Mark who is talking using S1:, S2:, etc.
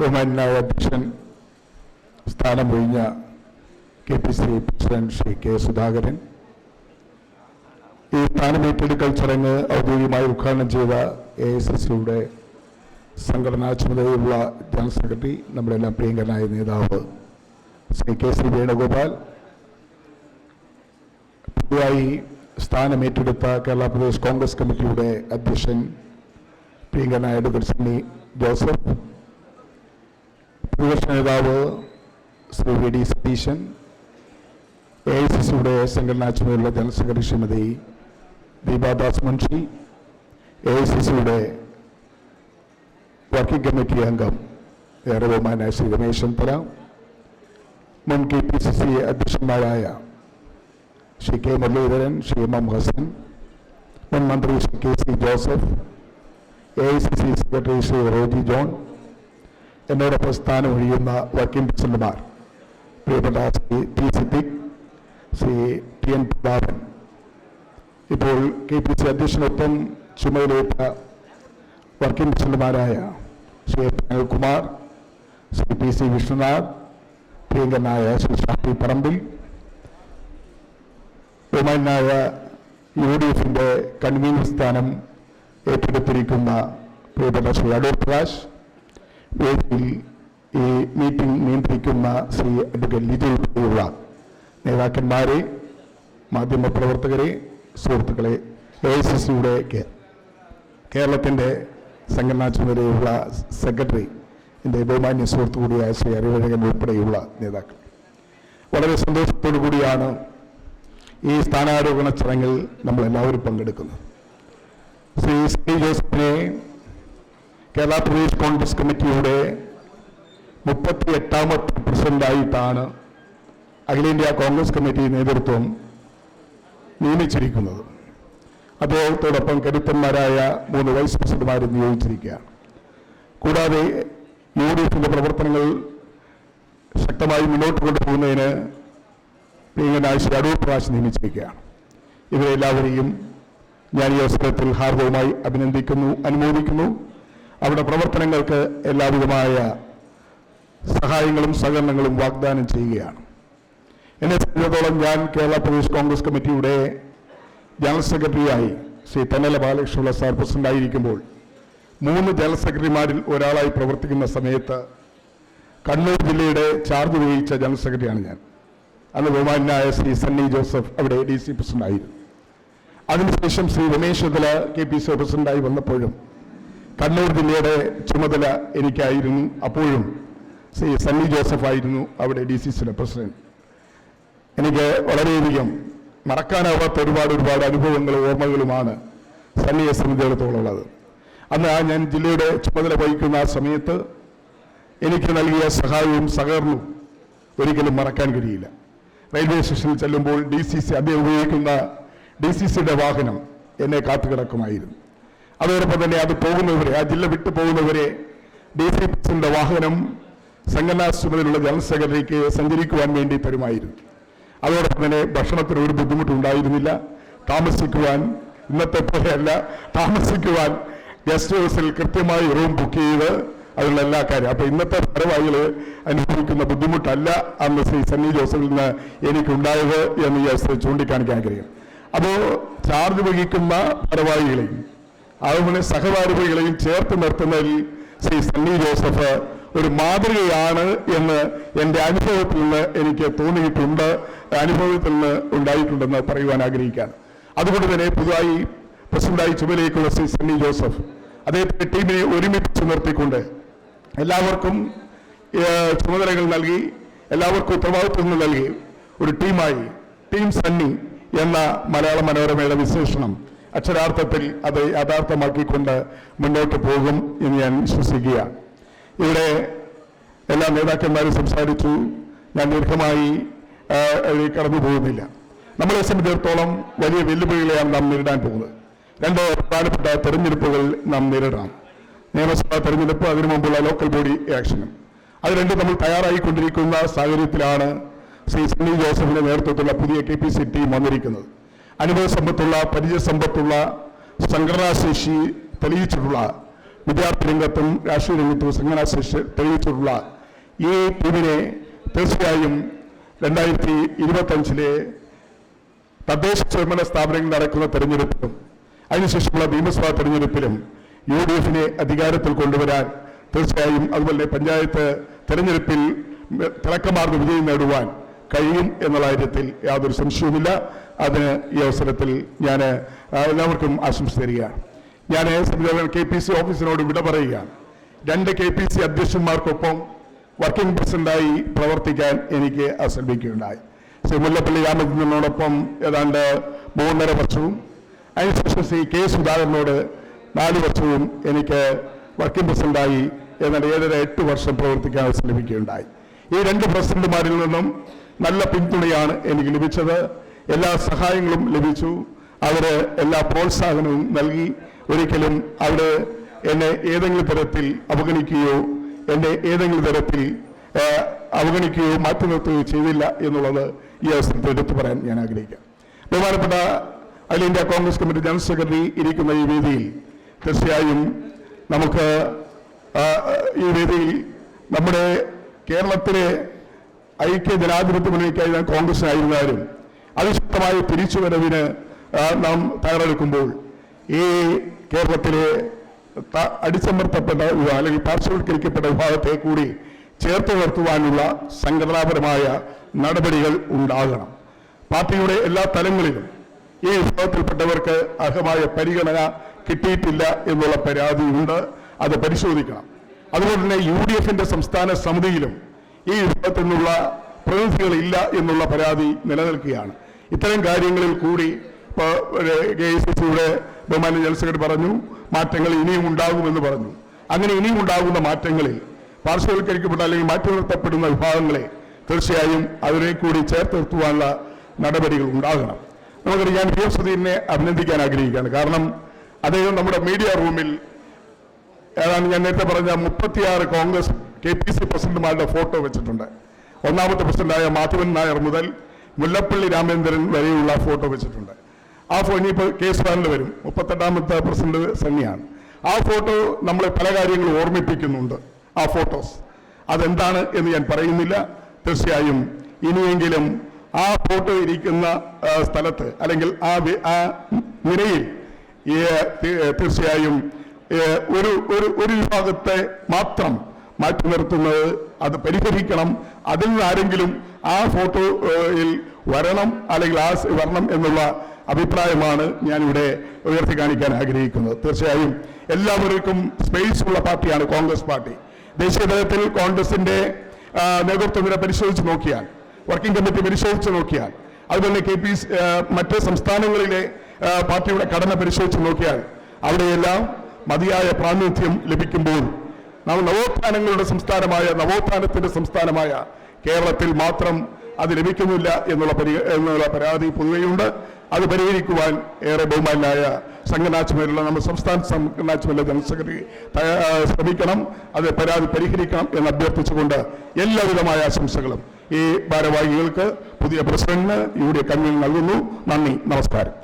S1: ബഹുമാനായ അധ്യക്ഷൻ സ്ഥാനം ഒഴിഞ്ഞ K P C president Shri K Sudhakaran. ഈ സ്ഥാനമേറ്റെടുക്കൽ ചടങ്ങ് ഔദ്യോഗികമായി ഉദ്ഘാടനം ചെയ്ത എ എസ് എസ് സിയുടെ സംഘടനാ ചുമതലയുള്ള ജനറൽ സെക്രട്ടറി നമ്മുടെ എല്ലാം പ്രിയങ്കരനായ നേതാവ് ശ്രീ കെ സി വേണുഗോപാൽ. പുതുതായി സ്ഥാനമേറ്റെടുത്ത കേരള പ്രദേശ് കോൺഗ്രസ് കമ്മിറ്റിയുടെ അധ്യക്ഷൻ പ്രിയങ്കരനായ ഡോക്ടർ സണ്ണി ജോസഫ്. പ്രതിപക്ഷ നേതാവ് Shri V D Satheesan A I C സിയുടെ സംഘടനാ ചുമതലയുള്ള general secretary Shrimati Deepadas Munshi A I C സിയുടെ വർക്കിംഗ് കമ്മിറ്റി അംഗം ഏറെ ബഹുമാനായ ശ്രീ രമേശ് ചെന്നിത്തല മുൻ K P C C അധ്യക്ഷന്മാരായ Shri K Muraleedharan Shri M M Hassan മുൻ മന്ത്രി Shri K C Joseph A I C C secretary Shri Roji John എന്നോടൊപ്പം സ്ഥാനം ഒഴിയുന്ന വർക്കിംഗ് പ്രസിഡന്റുമാർ പ്രിയപ്പെട്ട Shri T Siddique Shri T N Prathapan ഇപ്പോൾ K P C അധ്യക്ഷനൊപ്പം ചുമതലയേറ്റ വർക്കിംഗ് പ്രസിഡന്റുമാരായ ശ്രീ അനിൽകുമാർ ശ്രീ പി സി വിഷ്ണുനാഥ് പ്രിയങ്കനായ ശ്രീ ഷാഫി പറമ്പിൽ ബഹുമാനായ യു ഡി എഫിന്റെ കൺവീനർ സ്ഥാനം ഏറ്റെടുത്തിരിക്കുന്ന പ്രിയപ്പെട്ട ശ്രീ അടൂർ പ്രകാശ് വേദിയിൽ ഈ മീറ്റിംഗ് നിയന്ത്രിക്കുന്ന ശ്രീ അഡ്വക്കേറ്റ് ലിജു ഉൾപ്പെടെയുള്ള നേതാക്കന്മാരെ മാധ്യമപ്രവർത്തകരെ സുഹൃത്തുക്കളെ എ ഐ സി സിയുടെ കേരളത്തിന്റെ സംഘടനാ ചുമതലയുള്ള സെക്രട്ടറി എന്റെ ബഹുമാന്യ സുഹൃത്തു കൂടിയായ ശ്രീ അറിവഴകൻ ഉൾപ്പെടെയുള്ള നേതാക്കൾ. വളരെ സന്തോഷത്തോടു കൂടിയാണ് ഈ സ്ഥാനാരോഹണ ചടങ്ങിൽ നമ്മളെല്ലാവരും പങ്കെടുക്കുന്നത്. ശ്രീ ശ്രീ ജോസഫിനെ കേരള പ്രദേശ് കോൺഗ്രസ് കമ്മിറ്റിയുടെ മുപ്പത്തി എട്ടാമത്തെ പ്രസിഡന്റായിട്ടാണ് അഖിലേന്ത്യാ കോൺഗ്രസ് കമ്മിറ്റി നേതൃത്വം നിയമിച്ചിരിക്കുന്നത്. അദ്ദേഹത്തോടൊപ്പം കരുത്തന്മാരായ മൂന്ന് വൈസ് പ്രസിഡന്റുമാരെ നിയോഗിച്ചിരിക്കുകയാണ്. കൂടാതെ യു ഡി എഫിന്റെ പ്രവർത്തനങ്ങൾ ശക്തമായി മുന്നോട്ട് കൊണ്ടുപോകുന്നതിന് പ്രിയങ്കനായ ശ്രീ അടൂർ പ്രകാശ് നിയമിച്ചിരിക്കുകയാണ്. ഇവരെല്ലാവരെയും ഞാൻ ഈ അവസരത്തിൽ ഹാർദവുമായി അഭിനന്ദിക്കുന്നു അനുമോദിക്കുന്നു. അവരുടെ പ്രവർത്തനങ്ങൾക്ക് എല്ലാവിധമായ സഹായങ്ങളും സഹകരണങ്ങളും വാഗ്ദാനം ചെയ്യുകയാണ്. എന്നെ സംബന്ധിച്ചിടത്തോളം ഞാൻ കേരള പ്രദേശ് കോൺഗ്രസ് കമ്മിറ്റിയുടെ ജനറൽ സെക്രട്ടറിയായി ശ്രീ തന്നല ബാലകൃഷ്ണപിള്ള സാർ പ്രസിഡന്റായിരിക്കുമ്പോൾ മൂന്ന് ജനറൽ സെക്രട്ടറിമാരിൽ ഒരാളായി പ്രവർത്തിക്കുന്ന സമയത്ത് കണ്ണൂർ ജില്ലയുടെ ചാർജ് വഹിച്ച ജനറൽ സെക്രട്ടറിയാണ് ഞാൻ. അന്ന് ബഹുമാനായ ശ്രീ സണ്ണി ജോസഫ് അവിടെ ഡി സി പ്രസിഡന്റായിരുന്നു. അതിനുശേഷം Shri Ramesh Chennithala K P C പ്രസിഡന്റായി വന്നപ്പോഴും കണ്ണൂർ ജില്ലയുടെ ചുമതല എനിക്കായിരുന്നു അപ്പോഴും ശ്രീ സണ്ണി ജോസഫ് ആയിരുന്നു അവിടെ ഡി സി സിയുടെ പ്രസിഡന്റ്. എനിക്ക് വളരെയധികം മറക്കാനാവാത്ത ഒരുപാട് ഒരുപാട് അനുഭവങ്ങളും ഓർമ്മകളുമാണ് സണ്ണിയെ സംബന്ധിച്ചിടത്തോളം ഉള്ളത് അന്ന് ആ ഞാൻ ജില്ലയുടെ ചുമതല വഹിക്കുന്ന ആ സമയത്ത് എനിക്ക് നൽകിയ സഹായവും സഹകരണവും ഒരിക്കലും മറക്കാൻ കഴിയില്ല. റെയിൽവേ സ്റ്റേഷനിൽ ചെല്ലുമ്പോൾ ഡി സി സി അദ്ദേഹം ഉപയോഗിക്കുന്ന ഡി സി സിയുടെ വാഹനം എന്നെ കാത്തുകിടക്കുമായിരുന്നു. അതോടൊപ്പം തന്നെ അത് പോകുന്നവരെ ആ ജില്ല വിട്ടു പോകുന്നവരെ ഡി സി സിന്റെ വാഹനം സംഘടനാ ചുമതലയുള്ള ജനറൽ സെക്രട്ടറിക്ക് സഞ്ചരിക്കുവാൻ വേണ്ടി തരുമായിരുന്നു. അതോടൊപ്പം തന്നെ ഭക്ഷണത്തിന് ഒരു ബുദ്ധിമുട്ടുണ്ടായിരുന്നില്ല. താമസിക്കുവാൻ ഇന്നത്തെ പോലെയല്ല താമസിക്കുവാൻ ഗസ്റ്റ് ഹൗസിൽ കൃത്യമായി റൂം ബുക്ക് ചെയ്ത് അതിനുള്ള എല്ലാ കാര്യം അപ്പൊ ഇന്നത്തെ ഭാരവാഹികൾ അനുഭവിക്കുന്ന ബുദ്ധിമുട്ടല്ല അന്ന് ശ്രീ സണ്ണി ജോസഫിൽ നിന്ന് എനിക്കുണ്ടായത് എന്ന് ഈ അവസരം ചൂണ്ടിക്കാണിക്കാൻ ആഗ്രഹം അപ്പോൾ ചാർജ് വഹിക്കുന്ന ഭാരവാഹികളെയും അതുപോലെ സഹപാഠികളെയും ചേർത്ത് നിർത്തുന്നതിൽ ശ്രീ സണ്ണി ജോസഫ് ഒരു മാതൃകയാണ് എന്ന് എന്റെ അനുഭവത്തിൽ നിന്ന് എനിക്ക് തോന്നിയിട്ടുണ്ട്. അനുഭവത്തിൽ നിന്ന് ഉണ്ടായിട്ടുണ്ടെന്ന് പറയുവാൻ ആഗ്രഹിക്കുകയാണ്. അതുകൊണ്ട് തന്നെ പുതുതായി പ്രസിഡന്റായി ചുമതലയേക്കുള്ള ശ്രീ സണ്ണി ജോസഫ് അദ്ദേഹത്തിന്റെ ടീമിനെ ഒരുമിപ്പിച്ച് നിർത്തിക്കൊണ്ട് എല്ലാവർക്കും ചുമതലകൾ നൽകി എല്ലാവർക്കും ഉത്തരവാദിത്വങ്ങൾ നൽകി ഒരു ടീമായി ടീം സണ്ണി എന്ന മലയാള മനോരമയുടെ വിശേഷണം അക്ഷരാർത്ഥത്തിൽ അത് യാഥാർത്ഥ്യമാക്കിക്കൊണ്ട് മുന്നോട്ട് പോകും എന്ന് ഞാൻ വിശ്വസിക്കുകയാണ്. ഇവിടെ എല്ലാ നേതാക്കന്മാരും സംസാരിച്ചു. ഞാൻ ദീർഘമായി കടന്നു പോകുന്നില്ല. നമ്മളെ സംബന്ധിച്ചിടത്തോളം വലിയ വെല്ലുവിളികളെയാണ് നാം നേരിടാൻ പോകുന്നത്. രണ്ട് പ്രധാനപ്പെട്ട തെരഞ്ഞെടുപ്പുകൾ നാം നേരിടാം നിയമസഭാ തെരഞ്ഞെടുപ്പ് അതിനു മുമ്പുള്ള ലോക്കൽ ബോഡി ആക്ഷനും അത് രണ്ടും നമ്മൾ തയ്യാറായിക്കൊണ്ടിരിക്കുന്ന സാഹചര്യത്തിലാണ് ശ്രീ സണ്ണി ജോസഫിന്റെ നേതൃത്വത്തിലുള്ള പുതിയ കെ പി സി ടീം വന്നിരിക്കുന്നത്. അനുഭവ സമ്പത്തുള്ള പരിചയ സമ്പത്തുള്ള സംഘടനാശേഷി തെളിയിച്ചിട്ടുള്ള വിദ്യാർത്ഥി രംഗത്തും രാഷ്ട്രീയ രംഗത്തും സംഘടനാശേഷി തെളിയിച്ചിട്ടുള്ള ഈ ടീമിനെ തീർച്ചയായും രണ്ടായിരത്തി ഇരുപത്തഞ്ചിലെ തദ്ദേശ സ്വയംഭരണ സ്ഥാപനങ്ങളിൽ നടക്കുന്ന തെരഞ്ഞെടുപ്പിലും അതിനുശേഷമുള്ള നിയമസഭാ തെരഞ്ഞെടുപ്പിലും യു ഡി എഫിനെ അധികാരത്തിൽ കൊണ്ടുവരാൻ തീർച്ചയായും അതുപോലെ പഞ്ചായത്ത് തെരഞ്ഞെടുപ്പിൽ തിളക്കമാർന്ന വിജയം നേടുവാൻ കഴിയും എന്നുള്ള കാര്യത്തിൽ യാതൊരു സംശയവുമില്ല. അതിന് ഈ അവസരത്തിൽ ഞാൻ എല്ലാവർക്കും ആശംസ തരികയാണ് ഞാൻ കെ പി സി ഓഫീസിനോട് വിട പറയുകയാണ് രണ്ട് കെ പി സി അധ്യക്ഷന്മാർക്കൊപ്പം വർക്കിംഗ് പ്രസിഡന്റായി പ്രവർത്തിക്കാൻ എനിക്ക് ശ്രമിക്കുകയുണ്ടായി ശ്രീ മുല്ലപ്പള്ളി രാമചന്ദ്രനോടൊപ്പം ഏതാണ്ട് മൂന്നര വർഷവും അതിനുശേഷം ശ്രീ കെ സുധാകരനോട് നാല് വർഷവും എനിക്ക് വർക്കിംഗ് പ്രസിഡന്റായി ഏതാണ്ട് ഏഴര എട്ട് വർഷം പ്രവർത്തിക്കാൻ അവസരം ലഭിക്കുകയുണ്ടായി. ഈ രണ്ട് പ്രസിഡന്റുമാരിൽ നിന്നും നല്ല പിന്തുണയാണ് എനിക്ക് ലഭിച്ചത്. എല്ലാ സഹായങ്ങളും ലഭിച്ചു. അവർ എല്ലാ പ്രോത്സാഹനവും നൽകി. ഒരിക്കലും അവിടെ എന്നെ ഏതെങ്കിലും തരത്തിൽ അവഗണിക്കുകയോ എന്നെ ഏതെങ്കിലും തരത്തിൽ അവഗണിക്കുകയോ മാറ്റി നിർത്തുകയോ ചെയ്തില്ല എന്നുള്ളത് ഈ അവസരത്തിൽ എടുത്തു പറയാൻ ഞാൻ ആഗ്രഹിക്കാം. ബഹുമാനപ്പെട്ട അഖില India Congress committee general secretary ഇരിക്കുന്ന ഈ വേദിയിൽ തീർച്ചയായും നമുക്ക് ഈ വേദിയിൽ നമ്മുടെ കേരളത്തിലെ ഐക്യ ജനാധിപത്യ മുന്നണിക്കായി ഞാൻ കോൺഗ്രസിനായിരുന്നാലും അതിശക്തമായ തിരിച്ചുവരവിന് നാം തയ്യാറെടുക്കുമ്പോൾ ഈ കേരളത്തിലെ അടിച്ചമർത്തപ്പെട്ട അല്ലെങ്കിൽ പാർശ്വവൽക്കരിക്കപ്പെട്ട വിഭാഗത്തെ കൂടി ചേർത്ത് നിർത്തുവാനുള്ള സംഘടനാപരമായ നടപടികൾ ഉണ്ടാകണം. പാർട്ടിയുടെ എല്ലാ തലങ്ങളിലും ഈ വിഭാഗത്തിൽപ്പെട്ടവർക്ക് അർഹമായ പരിഗണന കിട്ടിയിട്ടില്ല എന്നുള്ള പരാതിയുണ്ട് അത് പരിശോധിക്കണം. അതുപോലെ തന്നെ യു ഡി എഫിന്റെ സംസ്ഥാന സമിതിയിലും ഈ വിഭാഗത്തിൽ നിന്നുള്ള പ്രതിനിധികളില്ല എന്നുള്ള പരാതി നിലനിൽക്കുകയാണ്. ഇത്തരം കാര്യങ്ങളിൽ കൂടി ഇപ്പോൾ കെ എസ് സി സിയുടെ ബഹുമാന ജനറൽ സെക്രട്ടറി പറഞ്ഞു മാറ്റങ്ങൾ ഇനിയും ഉണ്ടാകുമെന്ന് പറഞ്ഞു. അങ്ങനെ ഇനിയും ഉണ്ടാകുന്ന മാറ്റങ്ങളിൽ പാർശ്വവൽക്കരിക്കപ്പെട്ട അല്ലെങ്കിൽ മാറ്റി നിർത്തപ്പെടുന്ന വിഭാഗങ്ങളെ തീർച്ചയായും അവരെ കൂടി ചേർത്ത് നിർത്തുവാനുള്ള നടപടികൾ ഉണ്ടാകണം. നമുക്കറിയാം ഞാൻ പി എഫ് അഭിനന്ദിക്കാൻ ആഗ്രഹിക്കുകയാണ്. കാരണം അദ്ദേഹം നമ്മുടെ മീഡിയ റൂമിൽ ഏതാണ് ഞാൻ നേരത്തെ പറഞ്ഞ മുപ്പത്തിയാറ് കോൺഗ്രസ് കെ പി സി പ്രസിഡന്റുമാരുടെ ഫോട്ടോ വെച്ചിട്ടുണ്ട്. ഒന്നാമത്തെ പ്രസിഡന്റായ മാധവൻ നായർ മുതൽ മുല്ലപ്പള്ളി രാമേന്ദ്രൻ വരെയുള്ള ഫോട്ടോ വെച്ചിട്ടുണ്ട്. ആ ഫോ ഇനിയിപ്പോൾ കേസ് ബാനിൽ വരും. മുപ്പത്തെട്ടാമത്തെ പ്രസിഡന്റ് സണ്ണിയാണ്. ആ ഫോട്ടോ നമ്മളെ പല കാര്യങ്ങളും ഓർമ്മിപ്പിക്കുന്നുണ്ട്. ആ ഫോട്ടോസ്. അതെന്താണ് എന്ന് ഞാൻ പറയുന്നില്ല. തീർച്ചയായും ഇനിയെങ്കിലും ആ ഫോട്ടോ ഇരിക്കുന്ന സ്ഥലത്ത് അല്ലെങ്കിൽ ആ ആ നിരയിൽ തീർച്ചയായും ഒരു ഒരു ഒരു വിഭാഗത്തെ മാത്രം മാറ്റി നിർത്തുന്നത് അത് പരിഹരിക്കണം. അതിൽ നിന്ന് ആരെങ്കിലും ആ ഫോട്ടോയിൽ വരണം അല്ലെങ്കിൽ ആ വരണം എന്നുള്ള അഭിപ്രായമാണ് ഞാനിവിടെ ഉയർത്തി കാണിക്കാൻ ആഗ്രഹിക്കുന്നത്. തീർച്ചയായും എല്ലാവർക്കും സ്പേസ് ഉള്ള പാർട്ടിയാണ് കോൺഗ്രസ് പാർട്ടി. ദേശീയ തലത്തിൽ കോൺഗ്രസിന്റെ നേതൃത്വം ഇവിടെ പരിശോധിച്ച് നോക്കിയാൽ വർക്കിംഗ് കമ്മിറ്റി പരിശോധിച്ച് നോക്കിയാൽ അതുപോലെ കെ പി മറ്റ് സംസ്ഥാനങ്ങളിലെ പാർട്ടിയുടെ ഘടന പരിശോധിച്ച് നോക്കിയാൽ അവിടെയെല്ലാം മതിയായ പ്രാതിനിധ്യം ലഭിക്കുമ്പോൾ നവോത്ഥാനങ്ങളുടെ സംസ്ഥാനമായ നവോത്ഥാനത്തിന്റെ സംസ്ഥാനമായ കേരളത്തിൽ മാത്രം അത് ലഭിക്കുന്നില്ല എന്നുള്ള പരി എന്നുള്ള പരാതി പൊതുവെയുണ്ട്. അത് പരിഹരിക്കുവാൻ ഏറെ ബഹുമാനായ സംഘനാച്ചുമേലുള്ള നമ്മുടെ സംസ്ഥാന സംഘനാച്ചുമേലുള്ള ജനറൽ സെക്രട്ടറി ശ്രമിക്കണം. അത് പരാതി പരിഹരിക്കണം എന്ന് അഭ്യർത്ഥിച്ചുകൊണ്ട് എല്ലാവിധമായ ആശംസകളും ഈ ഭാരവാഹികൾക്ക് പുതിയ പ്രസിഡന്റിന് എഫ് കൺവീനർ നൽകുന്നു. നന്ദി നമസ്കാരം.